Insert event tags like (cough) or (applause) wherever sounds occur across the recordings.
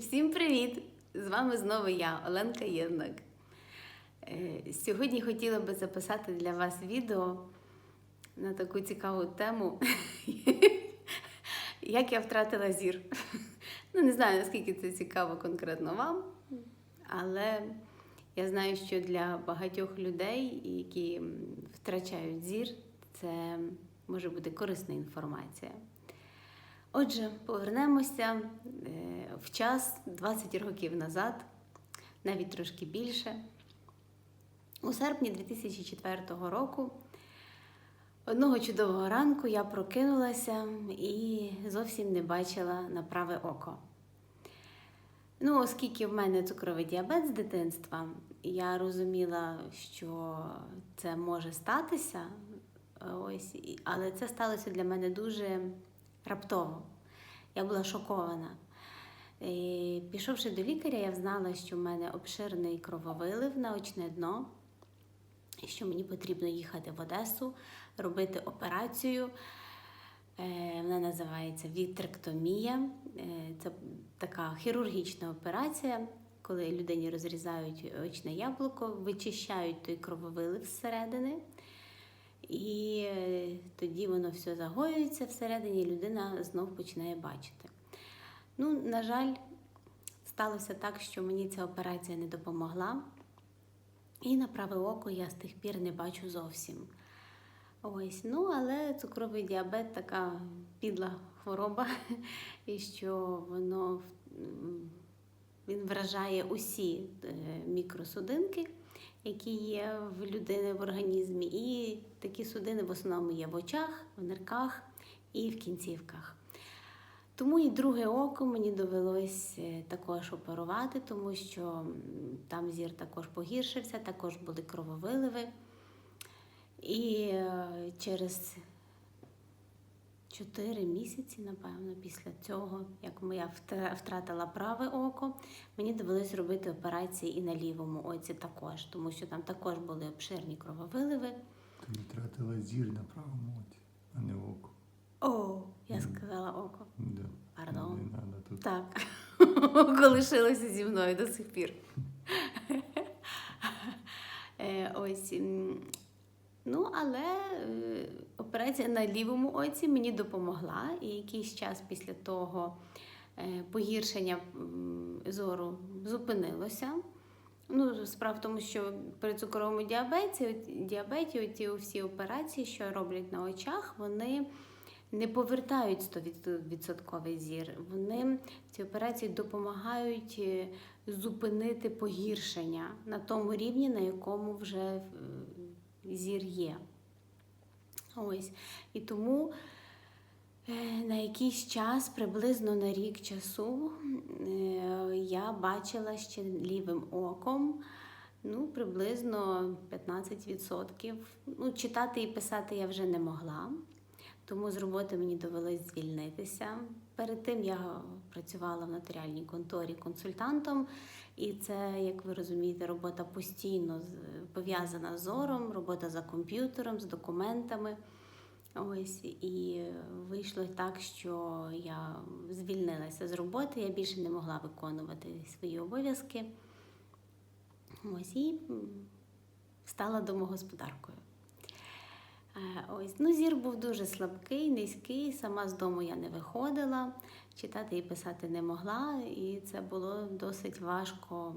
Всім привіт! З вами знову я, Оленка Єднак. Е, Сьогодні хотіла би записати для вас відео на таку цікаву тему, (laughs) як я втратила зір. (laughs) Ну, не знаю, наскільки це цікаво конкретно вам, але я знаю, що для багатьох людей, які втрачають зір, це може бути корисна інформація. Отже, повернемося е, в час 20 років назад, навіть трошки більше. У серпні 2004 року, одного чудового ранку, я прокинулася і зовсім не бачила на праве око. Ну, оскільки в мене цукровий діабет з дитинства, я розуміла, що це може статися, ось, але це сталося для мене дуже раптово. Я була шокована. І, пішовши до лікаря, я знала, що в мене обширний крововилив на очне дно, і що мені потрібно їхати в Одесу, робити операцію. Е, Вона називається вітректомія. Е, Це така хірургічна операція, коли людині розрізають очне яблуко, вичищають той крововилив зсередини. І е, тоді воно все загоюється всередині, і людина знов починає бачити. Ну, на жаль, сталося так, що мені ця операція не допомогла. І на праве око я з тих пір не бачу зовсім. Ось, ну, але цукровий діабет така підла хвороба, (laughs) і що воно він вражає усі е, мікросудинки, які є в людини в організмі. І такі судини в основному є в очах, в нирках і в кінцівках. Тому і друге око мені довелось е, також оперувати, тому що там зір також погіршився, також були крововиливи. І е, через 4 місяці, напевно, після цього, як я втра- втратила праве око, мені довелось робити операції і на лівому оці також, тому що там також були обширні крововиливи. Ти втратила зір на правому оці, а не око. О, я Мгм. сказала око. Да. Пардон. Не треба тут. Так, око лишилося зі мною до сих пір. (laughs) Е, Ось. Ну, але е, операція на лівому оці мені допомогла, і якийсь час після того е, погіршення зору зупинилося. Ну, справа в тому, що при цукровому діабеті, діабеті оті всі операції, що роблять на очах, вони не повертають 100% зір. Вони ці операції допомагають е, зупинити погіршення на тому рівні, на якому вже е, зір є. Ось. І тому е, на якийсь час, приблизно на рік часу, е, я бачила ще лівим оком. Ну, приблизно 15%. Ну, читати і писати я вже не могла, тому з роботи мені довелось звільнитися. Перед тим я працювала в нотаріальній конторі консультантом, і це, як ви розумієте, робота постійно пов'язана з зором, робота за комп'ютером, з документами. Ось і вийшло так, що я звільнилася з роботи, я більше не могла виконувати свої обов'язки. Ось і стала домогосподаркою. Е, Ось, ну, зір був дуже слабкий, низький, сама з дому я не виходила, читати і писати не могла, і це було досить важко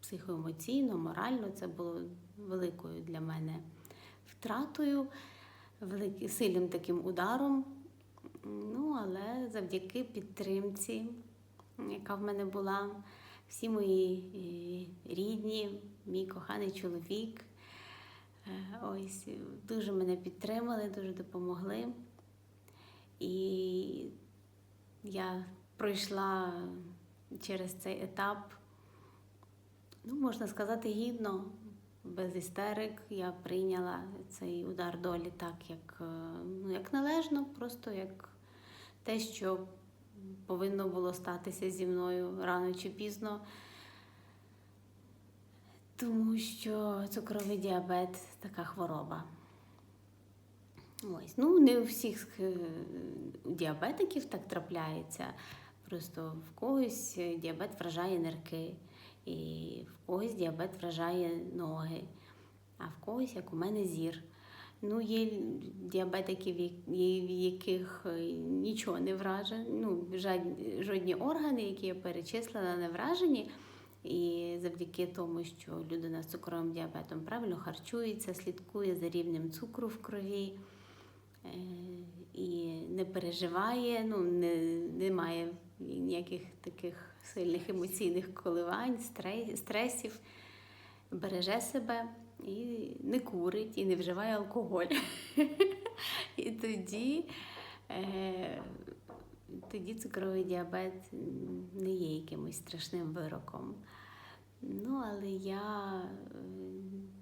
психоемоційно, морально. Це було великою для мене втратою, великим сильним таким ударом. Ну, але завдяки підтримці, яка в мене була, всі мої е, рідні, мій коханий чоловік. Е, Ось дуже мене підтримали, дуже допомогли. І я пройшла через цей етап, ну, можна сказати, гідно, без істерик. Я прийняла цей удар долі так, як, е, ну, як належно, просто як те, що повинно було статися зі мною рано чи пізно. Тому що цукровий діабет така хвороба. Ось. Ну, не у всіх е, діабетиків так трапляється. Просто в когось е, діабет вражає нирки, і в когось діабет вражає ноги, а в когось, як у мене, зір. Ну, є діабетики, в яких е, нічого не вражено, ну, жодні органи, які я перечислила, не вражені. І завдяки тому, що людина з цукровим діабетом правильно харчується, слідкує за рівнем цукру в крові і не переживає, ну, не, не має ніяких таких сильних емоційних коливань, стресів, береже себе і не курить, і не вживає алкоголь. (laughs) І тоді, е, тоді цукровий діабет не є якимось страшним вироком. Ну, але я, е,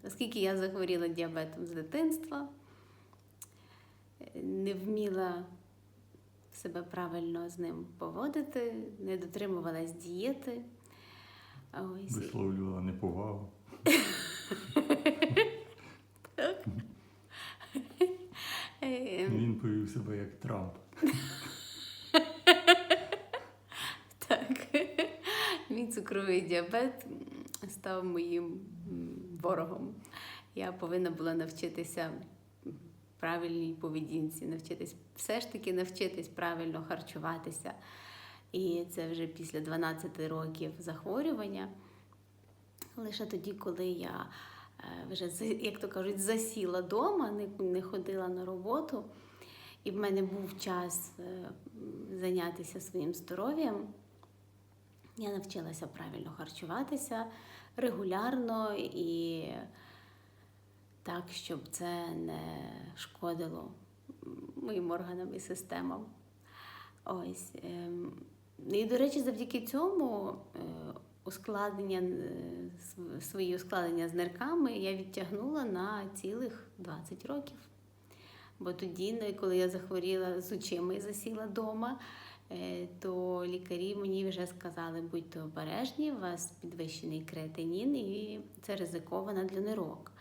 оскільки я захворіла діабетом з дитинства, не вміла себе правильно з ним поводити, не дотримувалась дієти. Ось. Висловлювала неповагу. Е, Він повів себе як Трамп. Так. Мій цукровий діабет став моїм ворогом. Я повинна була навчитися правильній поведінці, навчитись, все ж таки навчитись правильно харчуватися. І це вже після 12 років захворювання. Лише тоді, коли я е, вже, як то кажуть, засіла вдома, не, ходила на роботу, і в мене був час е, зайнятися своїм здоров'ям, я навчилася правильно харчуватися регулярно і так, щоб це не шкодило моїм органам і системам. Ось. ем, І, до речі, завдяки цьому е, ускладнення, е, свої ускладнення з нирками я відтягнула на цілих 20 років. Бо тоді, ну, коли я захворіла з очима і засіла вдома, е, то лікарі мені вже сказали, будьте обережні, у вас підвищений креатинін і це ризиковано для нирок.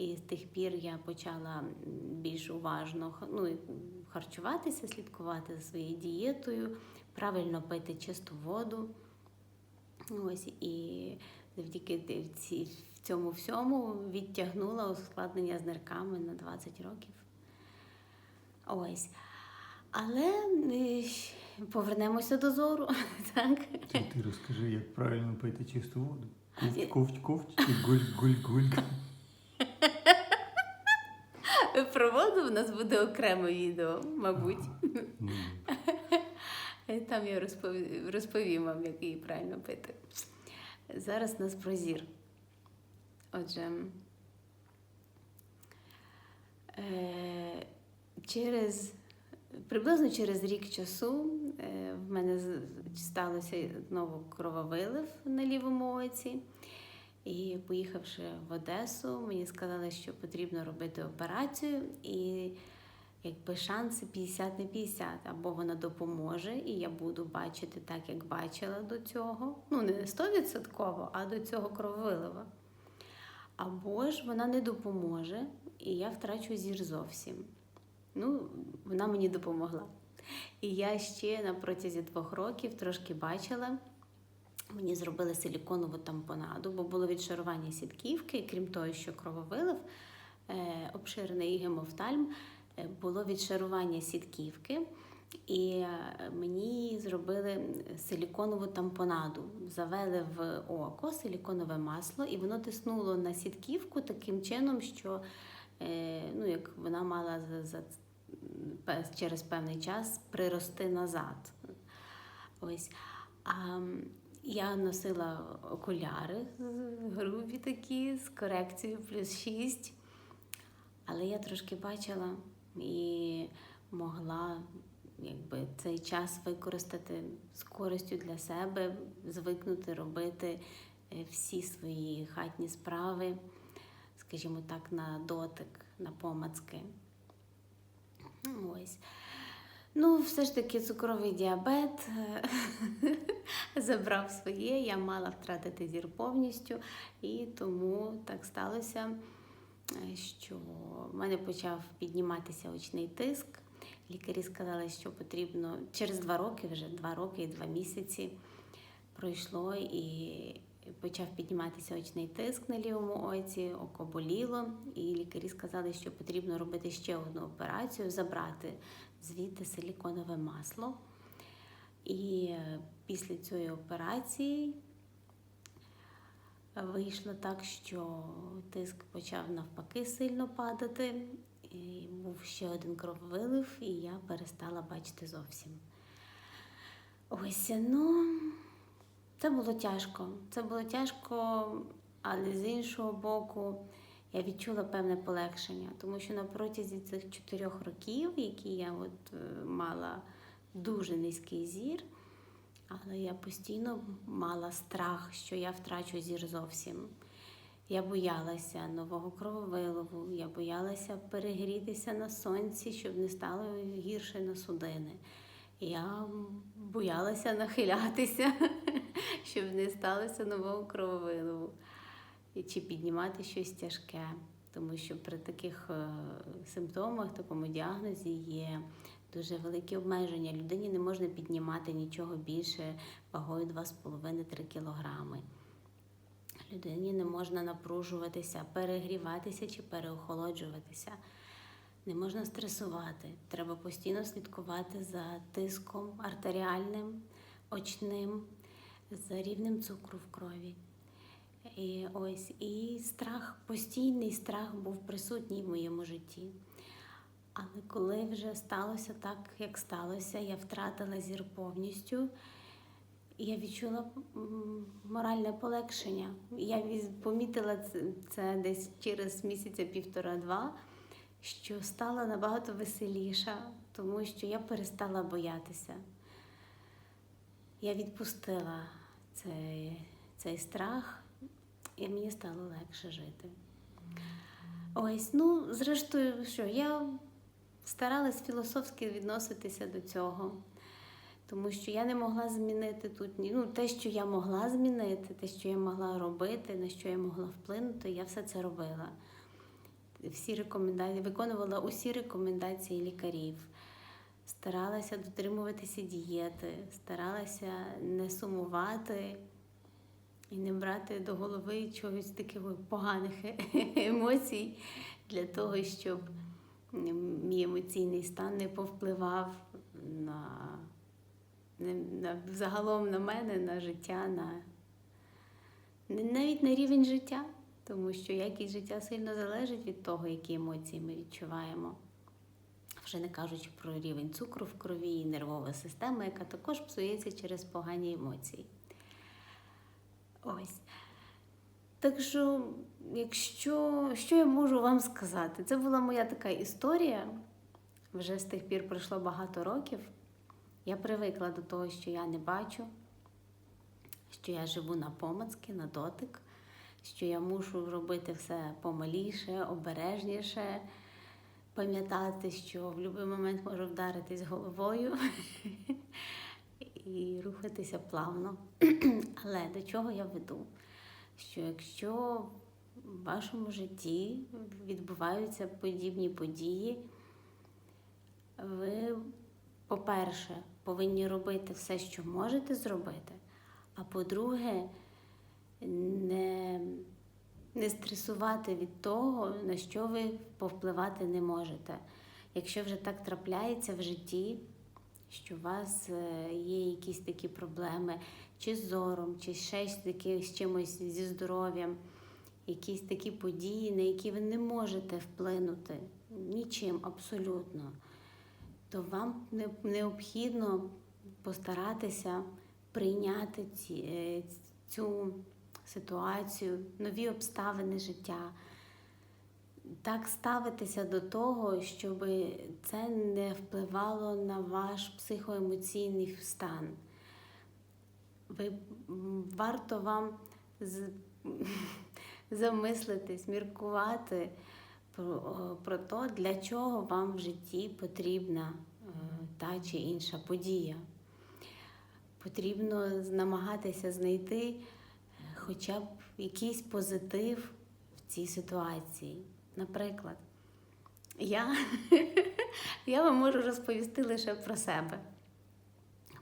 І з тих пір я почала більш уважно ну, харчуватися, слідкувати за своєю дієтою, правильно пити чисту воду. Ось і завдяки цьому всьому відтягнула ускладнення з нирками на 20 років. Ось. Але е, повернемося до зору. (laughs) Так? Ти, розкажи, як правильно пити чисту воду. Ковть, ковть, ковть чи гуль, гуль, гуль. Про воду в нас буде окреме відео, мабуть. (laughs) Там я розповім, розповім вам, як її правильно пити. Зараз у нас про зір. Отже, е, через, приблизно через рік часу е, в мене сталося знову крововилив на лівому оці. І поїхавши в Одесу, мені сказали, що потрібно робити операцію, і якби шанси 50 на 50. Або вона допоможе, і я буду бачити так, як бачила до цього. Ну, не 100%, а до цього крововилива. Або ж вона не допоможе, і я втрачу зір зовсім. Ну, вона мені допомогла. І я ще на протязі двох років трошки бачила. Мені зробили силіконову тампонаду, бо було відшарування сітківки, крім того, що крововилив, е, обширний гемофтальм, е, було відшарування сітківки, і е, мені зробили силіконову тампонаду. Завели в око силіконове масло, і воно тиснуло на сітківку таким чином, що ну, як вона мала за, за, через певний час прирости назад. Ось. А я носила окуляри грубі такі з корекцією плюс 6. Але я трошки бачила і могла якби, цей час використати з користю для себе, звикнути робити е, всі свої хатні справи, скажімо так, на дотик, на помацки. Ось. Ну, все ж таки, цукровий діабет е, (laughs) забрав своє, я мала втратити зір повністю, і тому так сталося, е, що в мене почав підніматися очний тиск. Лікарі сказали, що потрібно через два роки, вже два роки і два місяці пройшло і почав підніматися очний тиск на лівому оці, око боліло, і лікарі сказали, що потрібно робити ще одну операцію, забрати звідти силіконове масло. І е, після цієї операції вийшло так, що тиск почав навпаки сильно падати. І був ще один крововилив, і я перестала бачити зовсім. Ось, ну, це було тяжко. Це було тяжко, але з іншого боку, я відчула певне полегшення, тому що на протязі цих чотирьох років, які я от е, мала дуже низький зір, але я постійно мала страх, що я втрачу зір зовсім. Я боялася нового крововиливу, я боялася перегрітися на сонці, щоб не стало гірше на судини. Я боялася нахилятися, (laughs) щоб не сталося нового крововиливу. Чи піднімати щось тяжке. Тому що при таких е, симптомах, такому діагнозі є дуже великі обмеження. Людині не можна піднімати нічого більше вагою 2,5-3 кілограми. Людині не можна напружуватися, перегріватися чи переохолоджуватися. Не можна стресувати. Треба постійно слідкувати за тиском артеріальним, очним, за рівнем цукру в крові. І ось і страх, постійний страх був присутній в моєму житті. Але коли вже сталося так, як сталося, я втратила зір повністю. Я відчула моральне полегшення. Я помітила це, десь через місяця півтора-два, що стала набагато веселіша, тому що я перестала боятися. Я відпустила цей, цей страх, і мені стало легше жити. Ось, ну, зрештою, що я старалась філософськи відноситися до цього. Тому що я не могла змінити тут ну, те, що я могла змінити, те, що я могла робити, на що я могла вплинути, я все це робила. Всі рекомендації, виконувала усі рекомендації лікарів, старалася дотримуватися дієти, старалася не сумувати і не брати до голови чогось таких поганих (laughs) емоцій для того, щоб мій емоційний стан не повпливав на не- на, загалом на мене, на життя, на навіть на рівень життя, тому що якість життя сильно залежить від того, які емоції ми відчуваємо. Вже не кажучи про рівень цукру в крові і нервова система, яка також псується через погані емоції. Ось. Так що, якщо що я можу вам сказати, це була моя така історія. Вже з тих пір пройшло багато років. Я привикла до того, що я не бачу, що я живу на помацки, на дотик, що я мушу робити все помаліше, обережніше, пам'ятати, що в будь-який момент можу вдаритись головою (laughs) і рухатися плавно. (clears throat) Але до чого я веду? Що якщо в вашому житті відбуваються подібні події, ви по-перше, повинні робити все, що можете зробити. А по-друге, не, не стресувати від того, на що ви повпливати не можете. Якщо вже так трапляється в житті, що у вас е, є якісь такі проблеми, чи з зором, чи ще з чимось зі здоров'ям, якісь такі події, на які ви не можете вплинути нічим абсолютно то вам необхідно постаратися прийняти ці, е, цю ситуацію, нові обставини життя, так ставитися до того, щоб це не впливало на ваш психоемоційний стан. Ви, варто вам з, (laughs) замислитись, міркувати про, про те, для чого вам в житті потрібна е, та чи інша подія. Потрібно намагатися знайти е, хоча б якийсь позитив в цій ситуації. Наприклад, Я, (laughs) я вам можу розповісти лише про себе,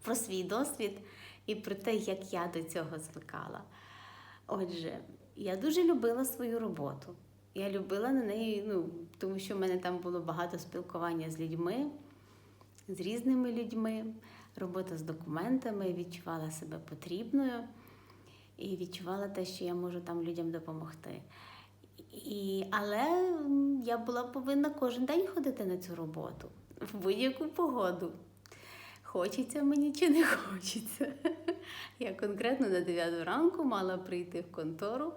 про свій досвід і про те, як я до цього звикала. Отже, я дуже любила свою роботу. Я любила на неї, ну, тому що в мене там було багато спілкування з людьми, з різними людьми, робота з документами, відчувала себе потрібною і відчувала те, що я можу там людям допомогти. І, але я була повинна кожен день ходити на цю роботу в будь-яку погоду. Хочеться мені чи не хочеться. (laughs) Я конкретно на 9 ранку мала прийти в контору.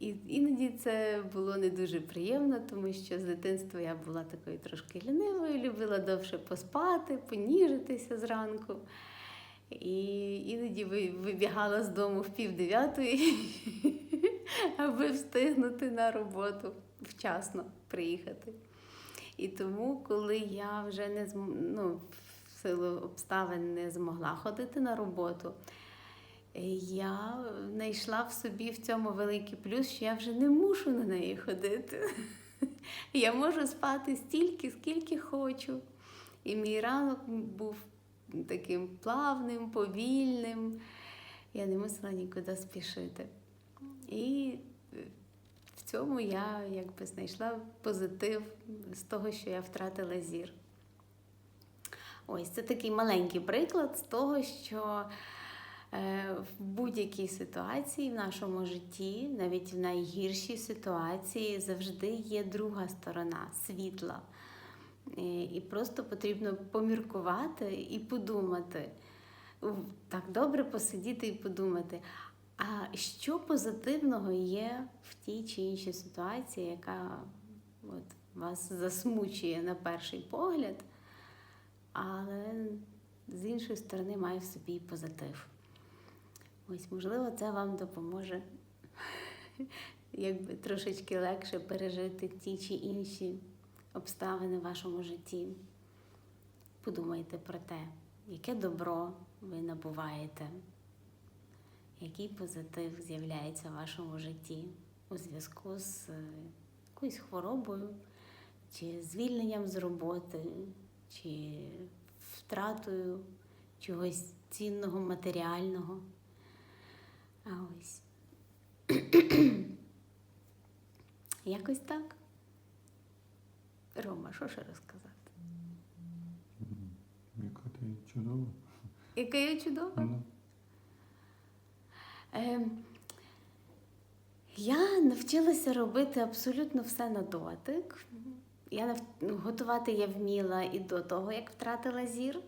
І іноді це було не дуже приємно, тому що з дитинства я була такою трошки лінивою, любила довше поспати, поніжитися зранку. І іноді вибігала з дому в пів дев'ятої, (laughs) аби встигнути на роботу вчасно приїхати. І тому, коли я вже не ну, в силу обставин не змогла ходити на роботу, я знайшла в собі в цьому великий плюс, що я вже не мушу на неї ходити. (laughs) Я можу спати стільки, скільки хочу. І мій ранок був таким плавним, повільним. Я не мусила нікуди спішити. І е, в цьому я якби знайшла позитив з того, що я втратила зір. Ось це такий маленький приклад з того, що е, в будь-якій ситуації в нашому житті, навіть в найгіршій ситуації, завжди є друга сторона світла. Е, І просто потрібно поміркувати і подумати. Так добре посидіти і подумати, а що позитивного є в тій чи іншій ситуації, яка от, вас засмучує на перший погляд, але з іншої сторони має в собі позитив. Ось, можливо, це вам допоможе (laughs) якби трошечки легше пережити ті чи інші обставини в вашому житті. Подумайте про те, яке добро ви набуваєте, який позитив з'являється в вашому житті у зв'язку з е, якоюсь хворобою, чи звільненням з роботи, чи втратою чогось цінного, матеріального. А ось. (clears throat) Якось так. Рома, що ще розказати? Яка ти чудова. Яка я чудова? Ем, я навчилася робити абсолютно все на дотик. Я нав... ну, готувати я вміла і до того, як втратила зір.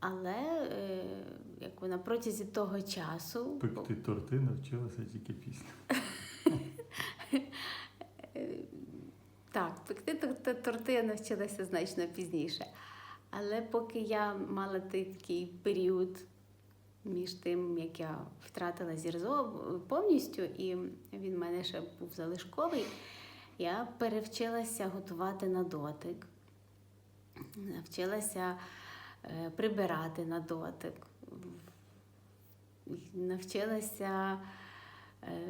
Але е, як на протязі того часу. пекти торти навчилася тільки після. (laughs) Е, Так, пекти торти я навчилася значно пізніше. Але поки я мала такий період між тим, як я втратила зірзо повністю, і він в мене ще був залишковий, я перевчилася готувати на дотик, навчилася е, прибирати на дотик, навчилася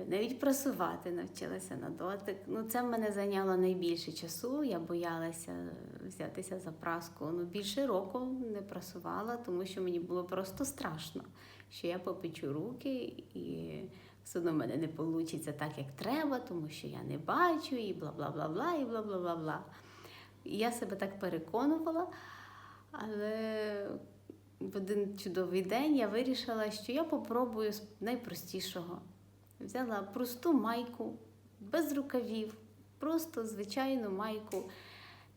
навіть прасувати навчилася на дотик. Ну, це мене зайняло найбільше часу. Я боялася взятися за праску. Ну, більше року не прасувала, тому що мені було просто страшно, що я попечу руки і все одно в мене не вийде так, як треба, тому що я не бачу, і бла бла бла бла, і бла бла бла бла. Я себе так переконувала, але в один чудовий день я вирішила, що я попробую з найпростішого. Взяла просту майку, без рукавів, просто звичайну майку,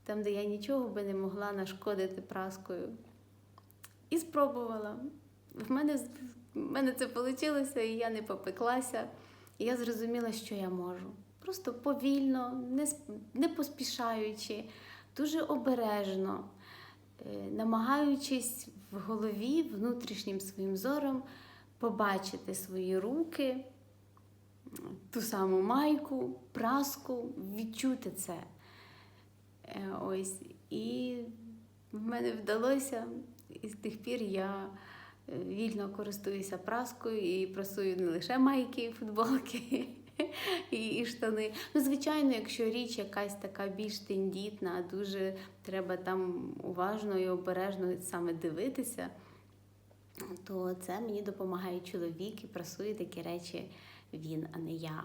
там, де я нічого би не могла нашкодити праскою. І спробувала. В мене, в мене це вийшло, і я не попеклася. І я зрозуміла, що я можу. Просто повільно, не, не поспішаючи, дуже обережно, е, намагаючись в голові внутрішнім своїм зором побачити свої руки, ту саму майку, праску, відчути це. Е, Ось. І в мене вдалося, і з тих пір я е, вільно користуюся праскою і прасую не лише майки футболки, (laughs) і, і штани. Ну, звичайно, якщо річ якась така більш тендітна, дуже треба там уважно і обережно саме дивитися, то це мені допомагає чоловік і прасує такі речі він, а не я.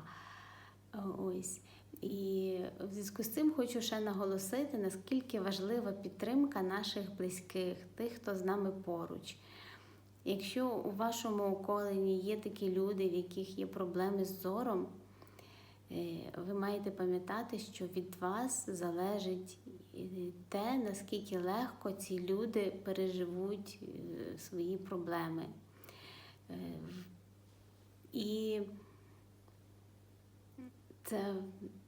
Ось. І в зв'язку з цим хочу ще наголосити, наскільки важлива підтримка наших близьких, тих, хто з нами поруч. Якщо у вашому околені є такі люди, в яких є проблеми з зором, е, ви маєте пам'ятати, що від вас залежить е, те, наскільки легко ці люди переживуть е, свої проблеми. Е, І це,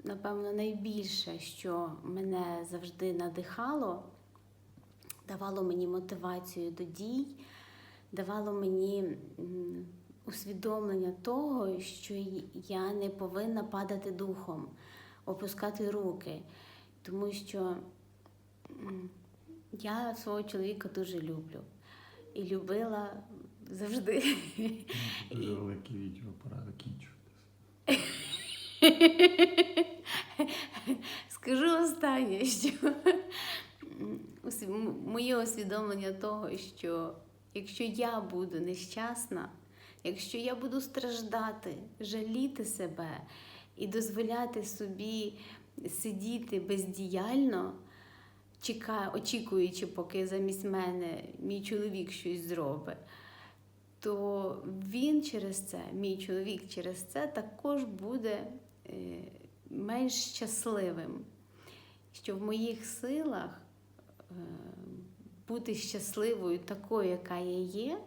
напевно, найбільше, що мене завжди надихало, давало мені мотивацію до дій, давало мені усвідомлення того, що я не повинна падати духом, опускати руки, тому що я свого чоловіка дуже люблю і любила завжди. Дуже велике відео, пора закінчувати. (laughs) (laughs) Скажу останнє, що моє усвідомлення того, що якщо я буду нещасна, якщо я буду страждати, жаліти себе і дозволяти собі сидіти бездіяльно, очікуючи, поки замість мене мій чоловік щось зробить, то він через це, мій чоловік через це також буде менш щасливим. Що в моїх силах е, бути щасливою такою, яка я є,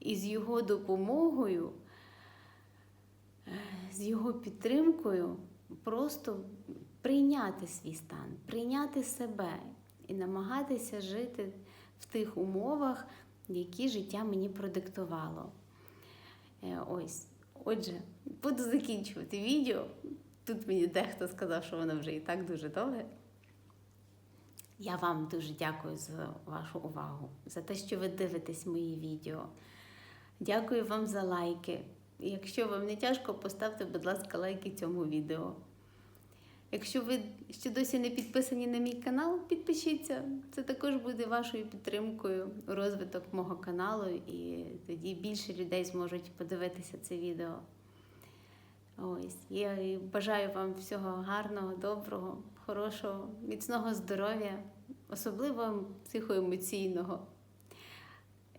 і з його допомогою, е, з його підтримкою просто прийняти свій стан, прийняти себе і намагатися жити в тих умовах, які життя мені продиктувало. Е, Ось. Отже, буду закінчувати відео. Тут мені дехто сказав, що воно вже і так дуже довге. Я вам дуже дякую за вашу увагу, за те, що ви дивитесь мої відео. Дякую вам за лайки. Якщо вам не тяжко, поставте, будь ласка, лайки цьому відео. Якщо ви ще досі не підписані на мій канал, підпишіться. Це також буде вашою підтримкою у розвиток мого каналу, і тоді більше людей зможуть подивитися це відео. Ось я бажаю вам всього гарного, доброго, хорошого, міцного здоров'я, особливо психоемоційного,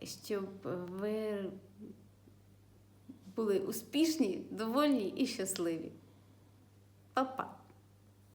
щоб ви були успішні, довольні і щасливі. Па-па!